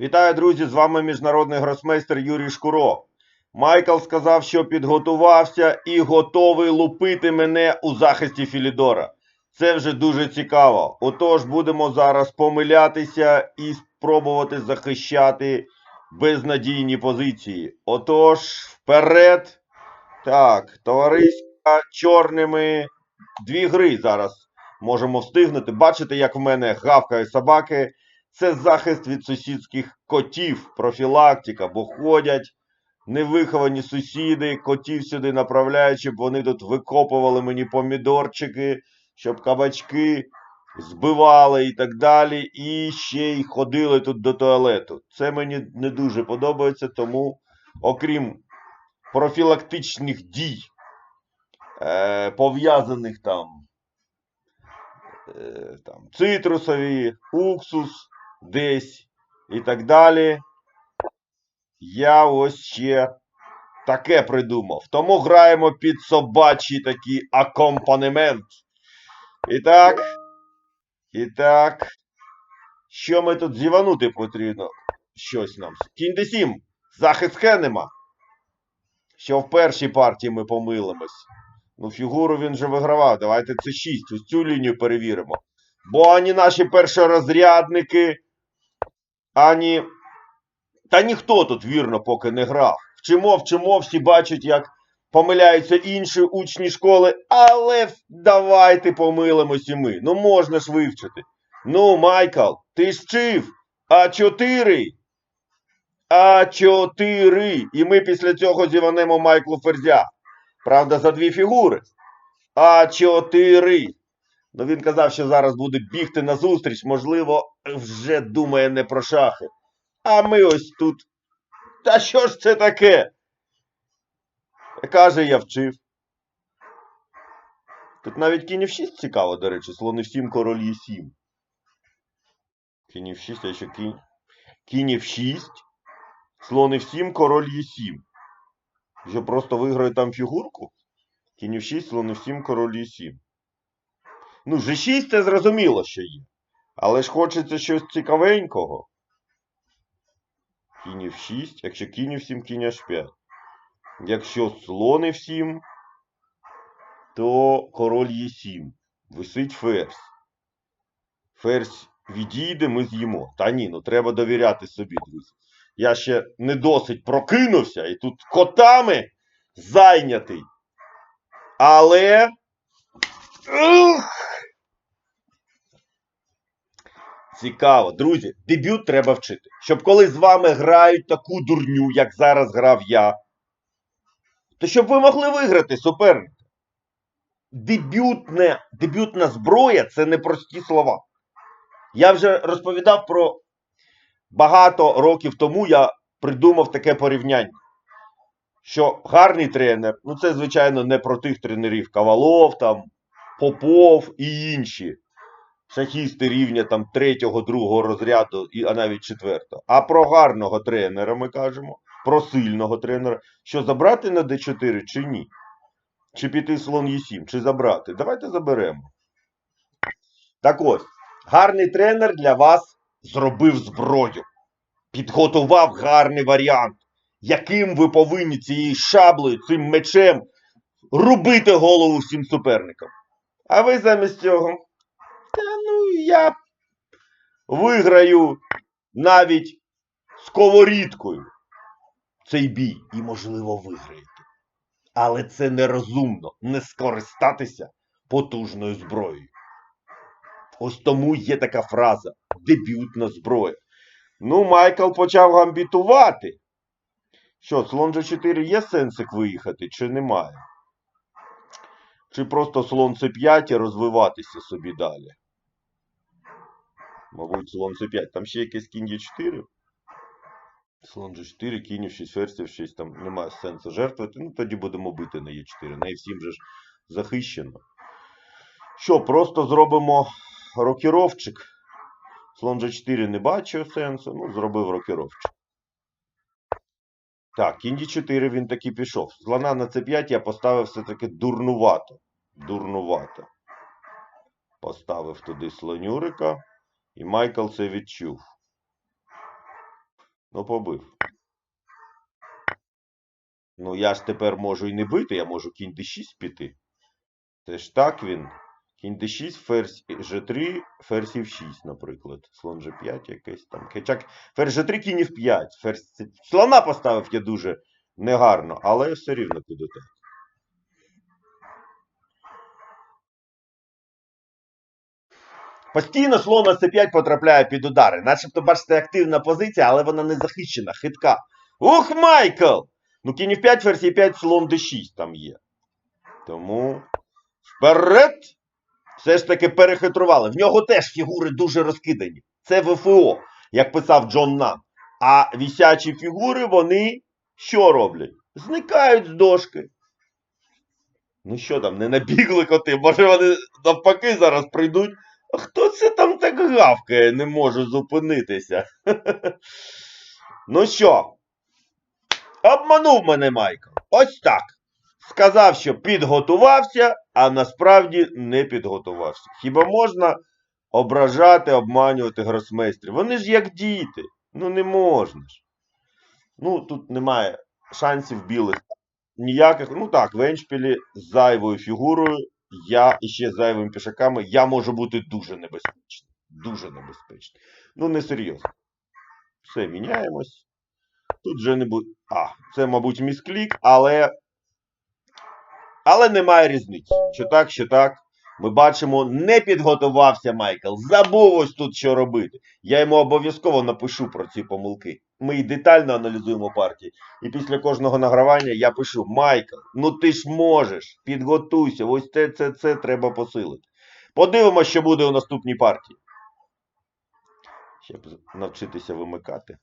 Вітаю, друзі! З вами міжнародний гросмейстер Юрій Шкуро. Майкл сказав, що підготувався і готовий лупити мене у захисті Філідора. Це вже дуже цікаво. Отож, будемо зараз помилятися і спробувати захищати безнадійні позиції. Отож, вперед. Так, товариська чорними. Дві гри зараз можемо встигнути. Бачите, як в мене гавкають собаки. Це захист від сусідських котів, профілактика, бо ходять невиховані сусіди, котів сюди направляють, щоб вони тут викопували мені помідорчики, щоб кабачки збивали і так далі, і ще й ходили тут до туалету. Це мені не дуже подобається, тому, окрім профілактичних дій, е, пов'язаних там, е, там цитрусові, уксус десь і так далі. Я ось ще таке придумав. Тому граємо під собачий такий акомпанемент. І так. І так. Що ми тут зіванути потрібно? Щось нам. Кінь де сім. Захист Хенема. Що в першій партії ми помилимось. Ну, фігуру він же вигравав. Давайте це 6. Ось цю лінію перевіримо. Бо ані наші першорозрядники, ані. Та ніхто тут вірно поки не грав. Вчимо, вчимо, всі бачать, як помиляються інші учні школи, але давайте помилимось і ми. Ну можна ж вивчити. Ну, Майкл, ти ж вчив. А4. А4. І ми після цього зіванемо Майклу Ферзя. Правда, за дві фігури. А4. Ну він казав, що зараз буде бігти на зустріч, можливо, вже думає не про шахи. А ми ось тут. Та що ж це таке? Каже, я вчив. Тут навіть кінь в 6 цікаво, до речі, слони в 7, король є 7. Кінь в 6, а ще кінь. Кінь в 6. Слони в 7, король є 7. Що просто виграє там фігурку? Кінь в 6, слони в 7, король є 7. Ну, G6 це зрозуміло, що є. Але ж хочеться щось цікавенького. Кінь в 6, якщо кінь в 7, кінь H5. Якщо слон в 7, то король є 7. Висить ферзь. Ферзь відійде, ми з'їмо. Та ні, ну треба довіряти собі, друзі. Я ще не досить прокинувся і тут котами зайнятий. Але. Ух! Цікаво, друзі, дебют треба вчити. Щоб коли з вами грають таку дурню, як зараз грав я, то щоб ви могли виграти суперника. Дебютне, дебютна зброя це не прості слова. Я вже розповідав про багато років тому я придумав таке порівняння. Що гарний тренер, ну це, звичайно, не про тих тренерів Кавалов, там, Попов і інші шахісти рівня там третього, другого розряду, а навіть четвертого. А про гарного тренера ми кажемо, про сильного тренера, що забрати на d4 чи ні? Чи піти слон Е7, чи забрати? Давайте заберемо. Так ось, гарний тренер для вас зробив зброю. Підготував гарний варіант, яким ви повинні цією шаблею, цим мечем рубити голову всім суперникам. А ви замість цього. Та ну я виграю навіть сковорідкою цей бій і, можливо, виграєте. Але це нерозумно не скористатися потужною зброєю. Ось тому є така фраза дебютна зброя. Ну, Майкл почав гамбітувати. Що, слон G4 є сенсик виїхати, чи немає? Чи просто слон С5 і розвиватися собі далі? Мабуть, слон С5. Там ще якийсь кінь Е4. Слон G4, кінь 6 ферзів 6, там немає сенсу жертвувати. Ну, тоді будемо бити на Е4. На Е7 же ж захищено. Що, просто зробимо рокіровчик. Слон G4 не бачу сенсу. Ну, зробив рокіровчик. Так, кінь Е4 він таки пішов. Слона на С5 я поставив все-таки дурнувато. Дурнувато. Поставив туди слонюрика. І Майкл це відчув. Ну, побив. Ну, я ж тепер можу і не бити, я можу кінь d6 піти. Це ж так він. Кінь d6, ферзь g3, ферзь f6, наприклад. Слон g5 якийсь там. Хоча ферзь g3, кінь f5. Ферзь... Слона поставив я дуже негарно, але все рівно піду. Постійно слон на c5 потрапляє під удари. Начебто, бачите, активна позиція, але вона не захищена, хитка. Ух, Майкл! Ну, кінь f5, ферзь e5, слон d6 там є. Тому вперед! Все ж таки перехитрували. В нього теж фігури дуже розкидані. Це ВФО, як писав Джон Нан. А вісячі фігури, вони що роблять? Зникають з дошки. Ну що там, не набігли коти? Може вони навпаки зараз прийдуть. Хто це там так гавкає, не може зупинитися? ну що? Обманув мене Майкл. Ось так. Сказав, що підготувався, а насправді не підготувався. Хіба можна ображати, обманювати гросмейстрів? Вони ж як діти. Ну не можна ж. Ну, тут немає шансів білих ніяких. Ну так, в Еншпілі з зайвою фігурою, я ще зайвими пішаками, я можу бути дуже небезпечним. Дуже небезпечним. Ну, не серйозно. Все, міняємось. Тут вже не буде. А, це, мабуть, місклік, але. Але немає різниці. Що так, що так. Ми бачимо, не підготувався Майкл. Забув ось тут що робити. Я йому обов'язково напишу про ці помилки. Ми і детально аналізуємо партії. І після кожного награвання я пишу: Майкл, ну ти ж можеш, підготуйся, ось це, це, це треба посилити. Подивимося, що буде у наступній партії. Щоб навчитися вимикати.